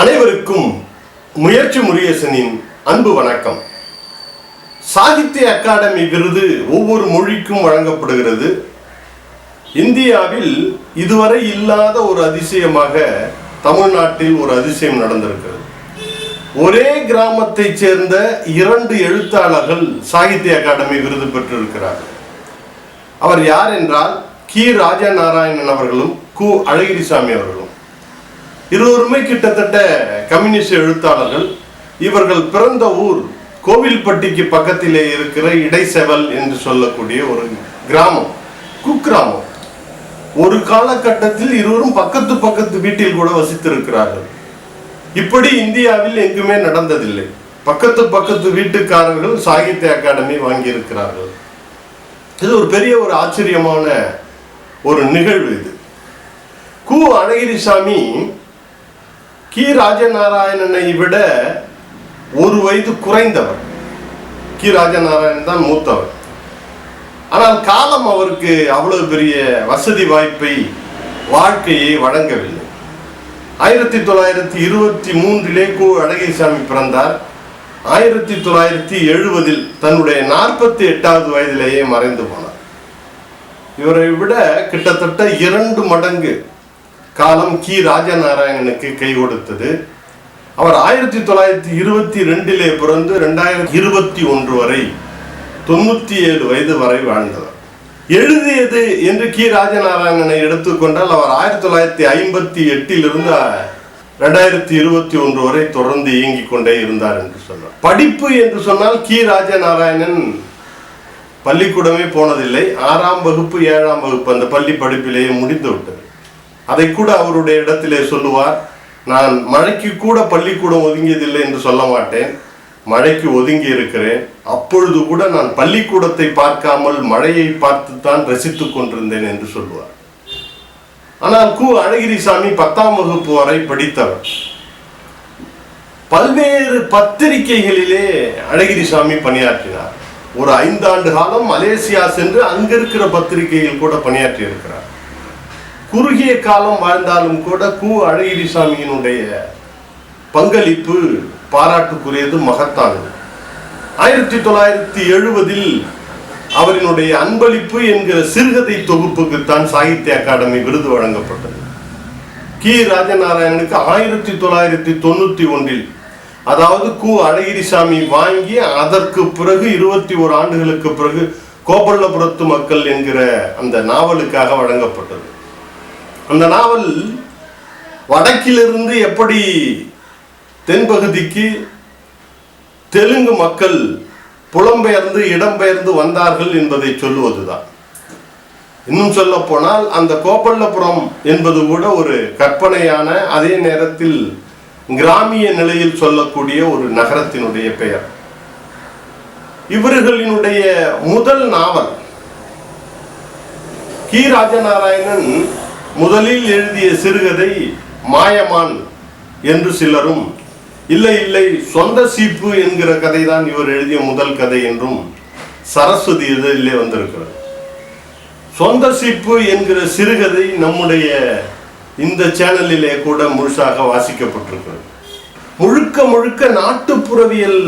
அனைவருக்கும் முயற்சி முருகேசனின் அன்பு வணக்கம். சாகித்ய அகாடமி விருது ஒவ்வொரு மொழிக்கும் வழங்கப்படுகிறது. இந்தியாவில் இதுவரை இல்லாத ஒரு அதிசயமாக தமிழ்நாட்டில் ஒரு அதிசயம் நடந்திருக்கிறது. ஒரே கிராமத்தைச் சேர்ந்த இரண்டு எழுத்தாளர்கள் சாகித்ய அகாடமி விருது பெற்றிருக்கிறார்கள். அவர் யார் என்றால் கி. ராஜா நாராயணன் அவர்களும் கு. அழகிரிசாமி அவர்களும். இருவருமே கிட்டத்தட்ட கம்யூனிஸ்ட் எழுத்தாளர்கள். இவர்கள் பிறந்த ஊர் கோவில்பட்டிக்கு பக்கத்திலே இருக்கிற இடைசெவல் என்று சொல்லக்கூடிய ஒரு கிராமம் குக்கிராமம். ஒரு காலகட்டத்தில் இருவரும் பக்கத்து பக்கத்து வீட்டில் கூட வசித்திருக்கிறார்கள். இப்படி இந்தியாவில் எங்குமே நடந்ததில்லை. பக்கத்து பக்கத்து வீட்டுக்காரர்கள் சாகித்ய அகாடமி வாங்கியிருக்கிறார்கள். இது ஒரு பெரிய ஒரு ஆச்சரியமான ஒரு நிகழ்வு இது. கு அழகிரிசாமி கி. ராஜநாராயணனை விட ஒரு வயது குறைந்தவர். கி. ராஜநாராயணன் தான் மூத்தவர். ஆனால் காலம் அவருக்கு அவ்வளவு பெரிய வசதி வாய்ப்பை வாழ்க்கையை வழங்கவில்லை. ஆயிரத்தி தொள்ளாயிரத்தி இருபத்தி மூன்றிலே கு. அழகிரிசாமி பிறந்தார். ஆயிரத்தி தொள்ளாயிரத்தி எழுபதில் தன்னுடைய நாற்பத்தி எட்டாவது வயதிலேயே மறைந்து போனார். இவரை விட கிட்டத்தட்ட இரண்டு மடங்கு காலம் கி. ராஜநாராயணனுக்கு கை கொடுத்தது. அவர் ஆயிரத்தி தொள்ளாயிரத்தி இருபத்தி ரெண்டிலே பிறந்து ரெண்டாயிரத்தி இருபத்தி ஒன்று வரை தொண்ணூத்தி ஏழு வயது வரை வாழ்ந்தவர். எழுதியது என்று கி. ராஜநாராயணனை எடுத்துக்கொண்டால் அவர் ஆயிரத்தி தொள்ளாயிரத்தி ஐம்பத்தி எட்டிலிருந்து ரெண்டாயிரத்தி இருபத்தி ஒன்று வரை தொடர்ந்து இயங்கிக் கொண்டே இருந்தார் என்று சொன்னார். படிப்பு என்று சொன்னால் கி. ராஜநாராயணன் பள்ளிக்கூடமே போனதில்லை. ஆறாம் வகுப்பு ஏழாம் வகுப்பு அந்த பள்ளி படிப்பிலேயே முடிந்து விட்டது. அதை கூட அவருடைய இடத்திலே சொல்லுவார் நான் மழைக்கு கூட பள்ளிக்கூடம் ஒதுங்கியதில்லை என்று சொல்ல மாட்டேன். மழைக்கு ஒதுங்கி இருக்கிறேன். அப்பொழுது கூட நான் பள்ளிக்கூடத்தை பார்க்காமல் மழையை பார்த்துத்தான் ரசித்துக் கொண்டிருந்தேன் என்று சொல்லுவார். ஆனால் கு. அழகிரிசாமி பத்தாம் வகுப்பு வரை படித்தவர். பல்வேறு பத்திரிகைகளிலே அழகிரிசாமி பணியாற்றினார். ஒரு ஐந்தாண்டு காலம் மலேசியா சென்று அங்கிருக்கிற பத்திரிகையில் கூட பணியாற்றி இருக்கிறார் குறுகிய காலம் வாழ்ந்தாலும் கூட கு அழகிரி சாமியினுடைய பங்களிப்பு பாராட்டுக்குரியது மகத்தானது. ஆயிரத்தி தொள்ளாயிரத்தி எழுபதில் அவரினுடைய அன்பளிப்பு என்கிற சிறுகதை தொகுப்புக்குத்தான் சாகித்ய அகாடமி விருது வழங்கப்பட்டது. கி. ராஜநாராயணனுக்கு ஆயிரத்தி தொள்ளாயிரத்தி தொண்ணூத்தி ஒன்றில் அதாவது கு அழகிரிசாமி வாங்கி அதற்கு பிறகு இருபத்தி ஓரு ஆண்டுகளுக்கு பிறகு கோபல்லபுரத்து மக்கள் என்கிற அந்த நாவலுக்காக வழங்கப்பட்டது. அந்த நாவல் வடக்கிலிருந்து எப்படி தென்பகுதிக்கு தெலுங்கு மக்கள் புலம்பெயர்ந்து இடம்பெயர்ந்து வந்தார்கள் என்பதை சொல்லுவதுதான். இன்னும் சொல்ல போனால் அந்த கோப்பல்லபுரம் என்பது கூட ஒரு கற்பனையான அதே நேரத்தில் கிராமிய நிலையில் சொல்லக்கூடிய ஒரு நகரத்தினுடைய பெயர். இவர்களினுடைய முதல் நாவல் கி. ராஜநாராயணன் முதலில் எழுதிய சிறுகதை மாயமான் என்று சிலரும் இல்லை இல்லை சொந்த சீப்பு என்கிற கதை தான் இவர் எழுதிய முதல் கதை என்றும் சரஸ்வதி இதழிலே வந்திருக்கிறது சொந்த சீப்பு என்கிற சிறுகதை நம்முடைய இந்த சேனலிலே கூட முழுசாக வாசிக்கப்பட்டிருக்கிறது. முழுக்க முழுக்க நாட்டுப்புறவியல்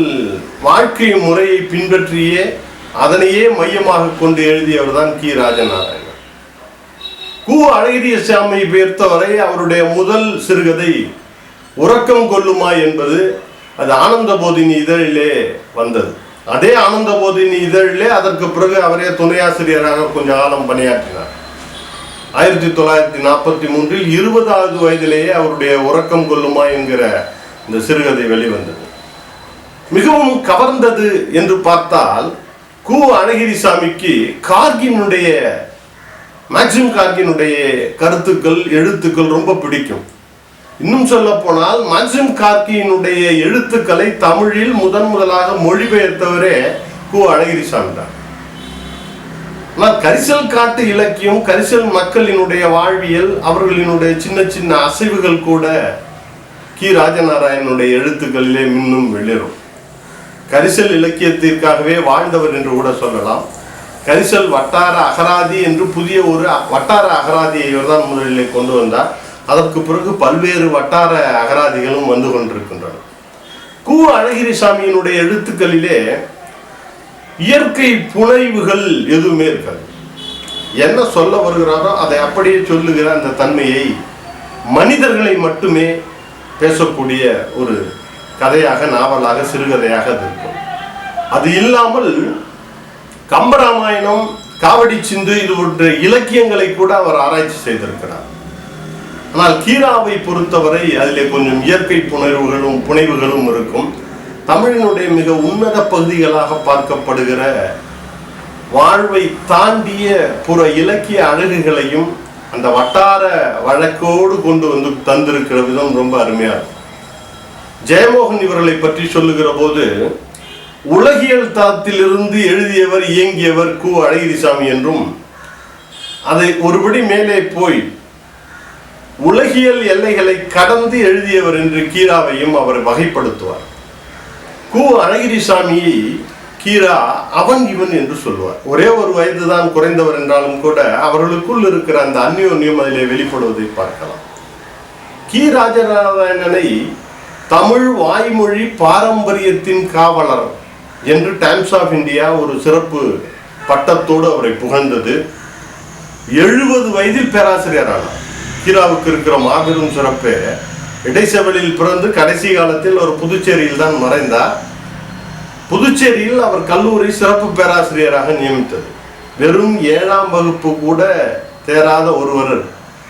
வாழ்க்கை முறையை பின்பற்றியே அதனையே மையமாக கொண்டு எழுதியவர் தான் கி. ராஜநாராயணன் கு அழகிரிசாமி பெயர்த்தவரை அவருடைய முதல் சிறுகதை உறக்கம் கொள்ளுமா என்பது அது ஆனந்த போதினி இதழிலே வந்தது. அதே ஆனந்த போதினி இதழிலே அதற்கு பிறகு அவரே துணையாசிரியராக கொஞ்ச காலம் பணியாற்றினார். ஆயிரத்தி தொள்ளாயிரத்தி நாற்பத்தி மூன்றில் இருபதாவது வயதிலேயே அவருடைய உறக்கம் கொள்ளுமா என்கிற இந்த சிறுகதை வெளிவந்தது. மிகவும் கவர்ந்தது என்று பார்த்தால் கு அழகிரிசாமிக்கு கார்கினுடைய மேக்சிம் கார்கினுடைய கருத்துக்கள் எழுத்துக்கள் ரொம்ப பிடிக்கும். இன்னும் சொல்ல போனால் மேக்சிம் கார்கியினுடைய எழுத்துக்களை தமிழில் முதன் முதலாக மொழிபெயர்த்தவரே கு. அழகிரிசாமி தான் ஆனால் கரிசல் காட்டு இலக்கியம் கரிசல் மக்களினுடைய வாழ்வியல் அவர்களினுடைய சின்ன சின்ன அசைவுகள் கூட கி. ராஜநாராயணனுடைய எழுத்துக்களிலே மின்னும் வெளிரும் கரிசல் இலக்கியத்திற்காகவே வாழ்ந்தவர் என்று கூட சொல்லலாம். கரிசல் வட்டார அகராதி என்று புதிய ஒரு வட்டார அகராதியை இவர்தான் முதலிலே கொண்டு வந்தார். அதற்கு பிறகு பல்வேறு வட்டார அகராதிகளும் வந்து கொண்டிருக்கின்றன. கு அழகிரிசாமியினுடைய எழுத்துக்களிலே இயற்கை புனைவுகள் எதுவுமே இருக்காது. என்ன சொல்ல வருகிறாரோ அதை அப்படியே சொல்லுகிற அந்த தன்மையை மனிதர்களை மட்டுமே பேசக்கூடிய ஒரு கதையாக நாவலாக சிறுகதையாக அது இருக்கும். அது இல்லாமல் கம்பராமாயணம் காவடி சிந்து இது போன்ற இலக்கியங்களை கூட அவர் ஆராய்ச்சி செய்திருக்கிறார். ஆனால் கீராவை பொறுத்தவரை அதில் கொஞ்சம் இயற்கை புணர்வுகளும் புனைவுகளும் இருக்கும். தமிழினுடைய மிக உன்னத பகுதிகளாக பார்க்கப்படுகிற வாழ்வை தாண்டிய புற இலக்கிய அழகுகளையும் அந்த வட்டார வழக்கோடு கொண்டு வந்து தந்திருக்கிற விதம் ரொம்ப அருமையாக இருக்கும். ஜெயமோகன் இவர்களை பற்றி சொல்லுகிற போது உலகியல் தாத்திலிருந்து எழுதியவர் இயங்கியவர் கு. அழகிரிசாமி என்றும் அதை ஒருபடி மேலே போய் உலகியல் எல்லைகளை கடந்து எழுதியவர் என்று கீராவையும் அவர் வகைப்படுத்துவார். கு. அழகிரிசாமியை கீரா அவன் இவன் என்று சொல்லுவார் ஒரே ஒரு வயதுதான் குறைந்தவர் என்றாலும் கூட அவர்களுக்குள் இருக்கிற அந்த அந்யோன்யம் அதிலே வெளிப்படுவதை பார்க்கலாம். கி. ராஜநாராயணனை தமிழ் வாய்மொழி பாரம்பரியத்தின் காவலர். என்று டைம்ஸ் ஆஃப் இந்தியா ஒரு சிறப்பு பட்டத்தோடு அவரை புகழ்ந்தது. எழுபது வயதில் பேராசிரியர் ஆனார் கீராவுக்கு இருக்கிற மாபெரும் சிறப்பே. இடைச்செவலில் பிறந்து கடைசி காலத்தில் ஒரு புதுச்சேரியில் தான் மறைந்தார். புதுச்சேரியில் அவர் கல்லூரி சிறப்பு பேராசிரியராக நியமித்தது. வெறும் ஏழாம் வகுப்பு கூட தேராத ஒருவர்.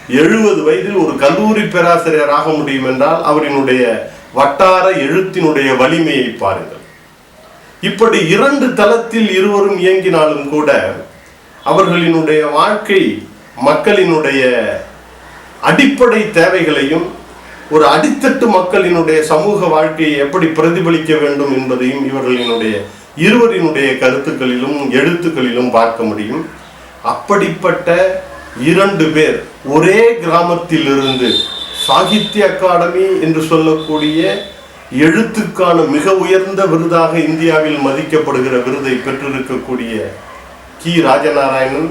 எழுபது வயதில் ஒரு கல்லூரி பேராசிரியராக முடியும் என்றால் அவரினுடைய வட்டார எழுத்தினுடைய வலிமையை பாருங்கள். இப்படி இரண்டு தளத்தில் இருவரும் இயங்கினாலும் கூட அவர்களினுடைய வாழ்க்கை மக்களினுடைய அடிப்படை தேவைகளையும் ஒரு அடித்தட்டு மக்களினுடைய சமூக வாழ்க்கையை எப்படி பிரதிபலிக்க வேண்டும் என்பதையும் இவர்களினுடைய இருவரினுடைய கருத்துக்களிலும் எழுத்துக்களிலும் பார்க்க முடியும். அப்படிப்பட்ட இரண்டு பேர் ஒரே கிராமத்தில் இருந்து சாகித்ய அகாடமி என்று சொல்லக்கூடிய எழுத்துக்கான மிக உயர்ந்த விருதாக இந்தியாவில் மதிக்கப்படுகிற விருதை பெற்றிருக்கக்கூடிய கி. ராஜநாராயணன்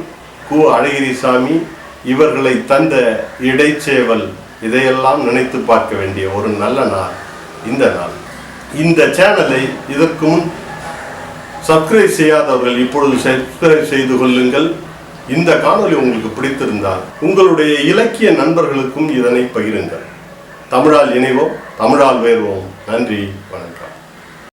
கு. அழகிரிசாமி இவர்களை தந்த இடைச்சேவல். இதையெல்லாம் நினைத்து பார்க்க வேண்டிய ஒரு நல்ல நாள் இந்த நாள். இந்த சேனலை இதற்கு முன் சப்ஸ்கிரைப் செய்யாதவர்கள் இப்பொழுது சப்ஸ்கிரைப் செய்து கொள்ளுங்கள். இந்த காணொலி உங்களுக்கு பிடித்திருந்தால் உங்களுடைய இலக்கிய நண்பர்களுக்கும் இதனை பகிருங்கள். தமிழால் இணைவோம் தமிழால் வேறுவோம். நன்றி வணக்கம்.